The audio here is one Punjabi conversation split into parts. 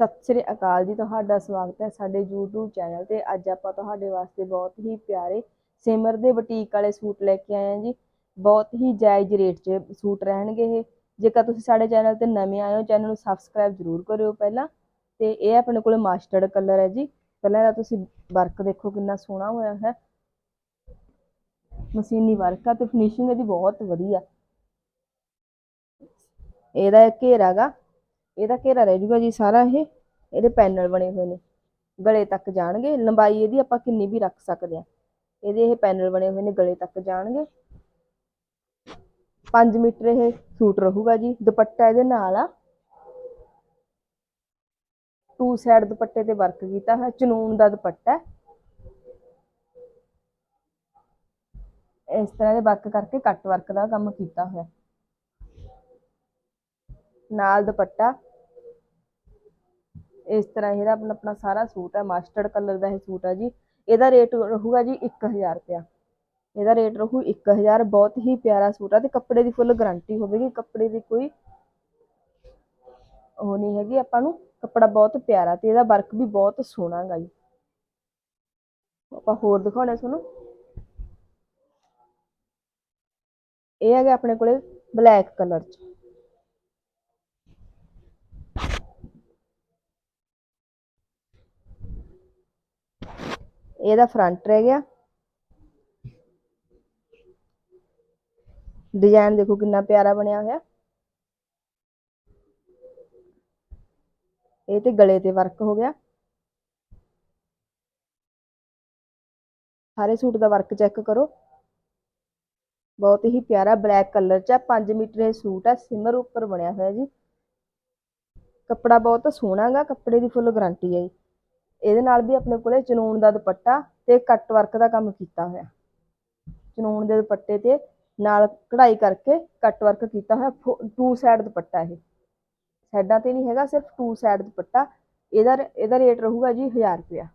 ਸਤਿ ਸ੍ਰੀ ਅਕਾਲ ਜੀ, ਤੁਹਾਡਾ ਸਵਾਗਤ ਹੈ ਸਾਡੇ YouTube ਚੈਨਲ ਤੇ। ਅੱਜ ਆਪਾਂ ਤੁਹਾਡੇ ਵਾਸਤੇ ਬਹੁਤ ਹੀ ਪਿਆਰੇ ਸਿਮਰ ਦੇ ਬੁਟੀਕ ਵਾਲੇ ਸੂਟ ਲੈ ਕੇ ਆਏ ਹਾਂ ਜੀ। ਬਹੁਤ ਹੀ ਜਾਇਜ਼ ਰੇਟ 'ਚ ਸੂਟ ਰਹਿਣਗੇ ਇਹ। ਜੇਕਰ ਤੁਸੀਂ ਸਾਡੇ ਚੈਨਲ ਤੇ ਨਵੇਂ ਆਏ ਹੋ, ਚੈਨਲ ਨੂੰ ਸਬਸਕ੍ਰਾਈਬ ਜ਼ਰੂਰ ਕਰਿਓ ਪਹਿਲਾਂ। ਤੇ ਇਹ ਆਪਣੇ ਕੋਲੇ ਮਾਸਟਰਡ ਕਲਰ ਹੈ ਜੀ। ਪਹਿਲਾਂ ਇਹਦਾ ਤੁਸੀਂ ਵਰਕ ਦੇਖੋ ਕਿੰਨਾ ਸੋਹਣਾ ਹੋਇਆ ਹੈ। ਮਸ਼ੀਨੀ ਵਰਕ ਆ ਤੇ ਫਿਨਿਸ਼ਿੰਗ ਇਹਦੀ ਬਹੁਤ ਵਧੀਆ। ਇਹਦਾ ਇਹ ਘੇਰਾ ਗਾ। ਇਹਦਾ ਘੇਰਾ ਰਹਿ ਜੂਗਾ ਜੀ ਸਾਰਾ ਇਹ, ਇਹਦੇ ਪੈਨਲ ਬਣੇ ਹੋਏ ਨੇ। ਗਲੇ ਤੱਕ ਜਾਣਗੇ, ਲੰਬਾਈ ਇਹਦੀ ਆਪਾਂ ਕਿੰਨੀ ਵੀ ਰੱਖ ਸਕਦੇ ਆ ਇਹਦੇ ਇਹ ਪੈਨਲ ਬਣੇ ਹੋਏ ਨੇ, ਗਲੇ ਤੱਕ ਜਾਣਗੇ। 5 ਮੀਟਰ ਇਹ ਸੂਟ ਰਹੂਗਾ ਜੀ, ਦੁਪੱਟਾ ਇਹਦੇ ਨਾਲ ਆ। ਟੂ ਸਾਈਡ ਦੁਪੱਟੇ ਤੇ ਵਰਕ ਕੀਤਾ ਹੈ ਚਨੂਨ ਦਾ ਦੁਪੱਟਾ। ਇਸ ਤਰ੍ਹਾਂ ਦੇ ਵਰਕ ਕਰਕੇ ਕੱਟ ਵਰਕ ਦਾ ਕੰਮ ਕੀਤਾ ਹੋਇਆ। ਨਾਲ ਦੁਪੱਟਾ। ਇਸ ਤਰ੍ਹਾਂ ਇਹਦਾ ਆਪਣਾ ਆਪਣਾ ਸਾਰਾ ਸੂਟ ਹੈ ਮਸਟਰਡ ਕਲਰ ਦਾ ਇਹ ਸੂਟ ਹੈ ਜੀ। ਇਹਦਾ ਰੇਟ ਰਹੂਗਾ ਜੀ 1000 ਰੁਪਇਆ। ਇਹਦਾ ਰੇਟ ਰਹੂ 1000 ਬਹੁਤ ਹੀ ਪਿਆਰਾ ਸੂਟ ਆ ਤੇ ਕੱਪੜੇ ਦੀ ਫੁੱਲ ਗਾਰੰਟੀ ਹੋਵੇਗੀ। ਕੱਪੜੇ ਦੀ ਕੋਈ ਉਹ ਨਹੀਂ ਹੈਗੀ, ਆਪਾਂ ਨੂੰ ਕੱਪੜਾ ਬਹੁਤ ਪਿਆਰਾ ਤੇ ਇਹਦਾ ਵਰਕ ਵੀ ਬਹੁਤ ਸੋਹਣਾ ਗਾ ਜੀ। ਆਪਾਂ ਹੋਰ ਦਿਖਾਉਣੇ ਤੁਹਾਨੂੰ। ਇਹ ਹੈਗਾ ਆਪਣੇ ਕੋਲੇ ਬਲੈਕ ਕਲਰ ਚ। ਇਹਦਾ ਫਰੰਟ ਰਹਿ ਗਿਆ। ਡਿਜ਼ਾਈਨ ਦੇਖੋ ਕਿੰਨਾ ਪਿਆਰਾ ਬਣਿਆ ਹੋਇਆ। ਇਹ ਤੇ ਗਲੇ ਤੇ ਵਰਕ ਹੋ ਗਿਆ। ਸਾਰੇ ਸੂਟ ਦਾ ਵਰਕ ਚੈੱਕ ਕਰੋ। ਬਹੁਤ ਹੀ ਪਿਆਰਾ ਬਲੈਕ ਕਲਰ ਚ ਆ 5 ਮੀਟਰ ਇਹ ਸੂਟ ਆ ਸਿਮਰ ਉੱਪਰ ਬਣਿਆ ਹੋਇਆ ਜੀ। ਕੱਪੜਾ ਬਹੁਤ ਸੋਹਣਾ ਗਾ, ਕੱਪੜੇ ਦੀ ਫੁੱਲ ਗਾਰੰਟੀ ਹੈ ਜੀ। ਇਹਦੇ ਨਾਲ ਵੀ ਆਪਣੇ ਕੋਲੇ ਚਨੂਨ ਦਾ ਦੁਪੱਟਾ ਤੇ ਕੱਟ ਵਰਕ ਦਾ ਕੰਮ ਕੀਤਾ ਹੋਇਆ। ਚਨੂਨ ਦੇ ਦੁਪੱਟੇ ਤੇ ਨਾਲ ਕਢਾਈ ਕਰਕੇ ਕੱਟ ਵਰਕ ਕੀਤਾ ਹੋਇਆ। ਟੂ ਸਾਈਡ ਦੁਪੱਟਾ ਇਹ। ਸਾਈਡਾਂ ਤੇ ਨਹੀਂ ਹੈਗਾ, ਸਿਰਫ ਟੂ ਸਾਈਡ ਦੁਪੱਟਾ। ਇਹਦਾ ਇਹਦਾ ਰੇਟ ਰਹੂਗਾ ਜੀ 1000 ਰੁਪਇਆ।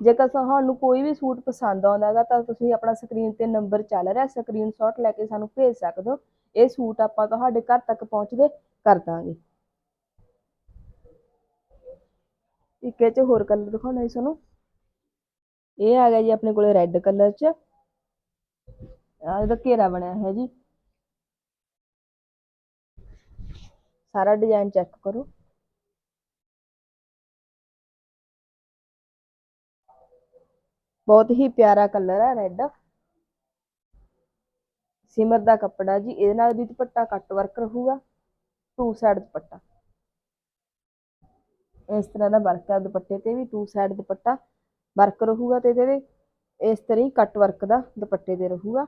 ਜੇਕਰ ਤੁਹਾਨੂੰ ਕੋਈ ਵੀ ਸੂਟ ਪਸੰਦ ਆਉਂਦਾ ਹੈਗਾ, ਤਾਂ ਤੁਸੀਂ ਆਪਣਾ ਸਕਰੀਨ ਤੇ ਨੰਬਰ ਚੱਲ ਰਿਹਾ। ਸਕਰੀਨਸ਼ਾਟ ਲੈ ਕੇ ਸਾਨੂੰ ਭੇਜ ਸਕਦੇ ਹੋ। ਇਹ ਸੂਟ ਆਪਾਂ ਤੁਹਾਡੇ ਘਰ ਤੱਕ ਪਹੁੰਚਦੇ ਕਰ ਦਾਂਗੇ। ਇੱਕ ਇਹ ਚ ਹੋਰ ਕਲਰ ਦਿਖਾਉਣਾ ਜੀ ਤੁਹਾਨੂੰ ਇਹ ਆ ਗਿਆ ਜੀ ਆਪਣੇ ਕੋਲੇ ਰੈੱਡ ਕਲਰ ਚ। ਆ ਇਹਦਾ ਘੇਰਾ ਬਣਿਆ ਹੈ ਜੀ। ਸਾਰਾ ਡਿਜ਼ਾਈਨ ਚੈੱਕ ਕਰੋ। ਬਹੁਤ ਹੀ ਪਿਆਰਾ ਕਲਰ ਹੈ ਰੈੱਡ ਸਿਮਰ ਦਾ ਕੱਪੜਾ ਜੀ, ਇਹਦੇ ਨਾਲ ਵੀ ਦੁਪੱਟਾ ਕੱਟ ਵਰਕ ਰਹੂਗਾ। ਟੂ ਸਾਈਡ ਦੁਪੱਟਾ। ਇਸ ਤਰ੍ਹਾਂ ਦਾ ਵਰਕ ਆ ਦੁਪੱਟੇ ਤੇ ਵੀ ਟੂ ਸਾਈਡ ਦੁਪੱਟਾ ਵਰਕ ਰਹੂਗਾ ਤੇ ਇਹਦੇ ਇਸ ਤਰ੍ਹਾਂ ਹੀ ਕੱਟ ਵਰਕ ਦਾ ਦੁਪੱਟੇ ਤੇ ਰਹੂਗਾ।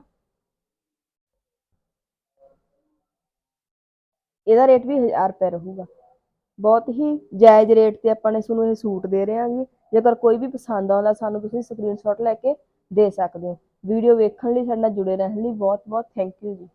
ਇਹਦਾ ਰੇਟ ਵੀ 1000 ਰੁਪਏ ਰਹੂਗਾ। ਬਹੁਤ ਹੀ ਜਾਇਜ਼ ਰੇਟ ਤੇ ਆਪਾਂ ਨੇ ਤੁਹਾਨੂੰ ਇਹ ਸੂਟ ਦੇ ਰਹੇ ਹਾਂ ਜੀ ਜੇਕਰ ਕੋਈ ਵੀ ਪਸੰਦ ਆਉਂਦਾ, ਸਾਨੂੰ ਤੁਸੀਂ ਸਕਰੀਨਸ਼ਾਟ ਲੈ ਕੇ ਦੇ ਸਕਦੇ ਹੋ। ਵੀਡੀਓ ਵੇਖਣ ਲਈ ਸਾਡੇ ਨਾਲ ਜੁੜੇ ਰਹਿਣ ਲਈ ਬਹੁਤ ਬਹੁਤ ਥੈਂਕ ਯੂ ਜੀ।